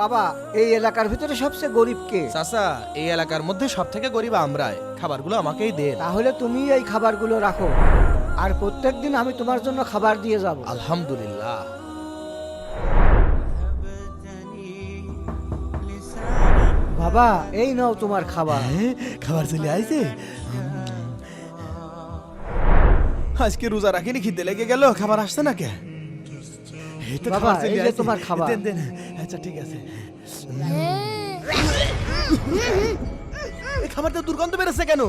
বাবা এই এলাকার ভিতরে সবচেয়ে গরিব কে? চাচা এই এলাকার মধ্যে সব থেকে গরিব আমরাই। খাবারগুলো আমাকেই দেন। তাহলে তুমি এই খাবারগুলো রাখো। আর প্রত্যেকদিন আমি তোমার জন্য খাবার দিয়ে যাব। আলহামদুলিল্লাহ। বাবা এই নাও তোমার খাবার। খাবার চলে আইছে। আজকে রোজা রাখিনি খিদে লেগে গেল খাবার আসছে না কে? বাবা, খাবার এই যে তোমার খাবার। দেন দেন। আচ্ছা ঠিক আছে। এই খাবারটা দুর্গন্ধ বেরোচ্ছে কেন?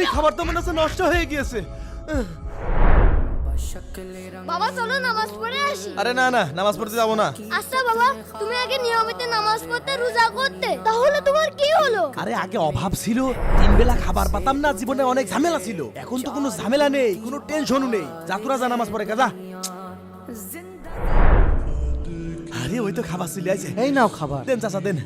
এই খাবার তো মনে হচ্ছে নষ্ট হয়ে গিয়েছে। বাবা চলো নামাজ পড়ে আসি। আরে না না নামাজ পড়তে যাব না। আচ্ছা বাবা তুমি আগে নিয়মিত নামাজ পড়তে রোজা করতে। তাহলে তোমার কি হলো? আরে আগে অভাব ছিল তিন বেলা খাবার পাতাম না জীবনে অনেক ঝামেলা ছিল। এখন তো কোনো ঝামেলা নেই কোনো টেনশনও নেই। যা তোরা যা নামাজ পড়ে কাজা আরে ওই তো খাবার চলে আছে এই নাও খাবার। দেন চাচা দেন।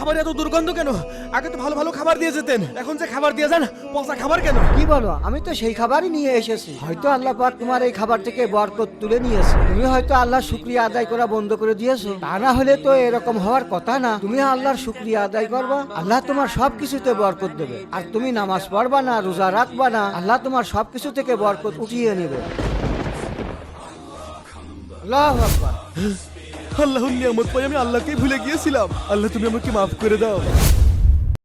খাবার এত দুর্গন্ধ কেন? আগে তো ভালো ভালো খাবার দিয়ে যেতেন। এখন যে খাবার দিয়ে যান পচা খাবার কেন? কি বলো? আমি তো সেই খাবারই নিয়ে এসেছি। হয়তো আল্লাহ পাক তোমার এই খাবার থেকে বরকত তুলে নিয়েছে। তুমি হয়তো আল্লাহ শুক্রিয়া আদায় করা বন্ধ করে দিয়েছ। তা না হলে তো এরকম হওয়ার কথা না। তুমি আল্লাহর শুক্রিয়া আদায় করবা। আল্লাহ তোমার সব কিছুতে বরকত দেবে। আর তুমি নামাজ পড়বা না রোজা রাখবা না আল্লাহ তোমার সব কিছু থেকে বরকত উঠিয়ে নেবে। আল্লাহু আকবার। আল্লাহর নিয়ামত পাই আমি আল্লাহকেই ভুলে গিয়েছিলাম। আল্লাহ তুমি আমাকে মাফ করে দাও।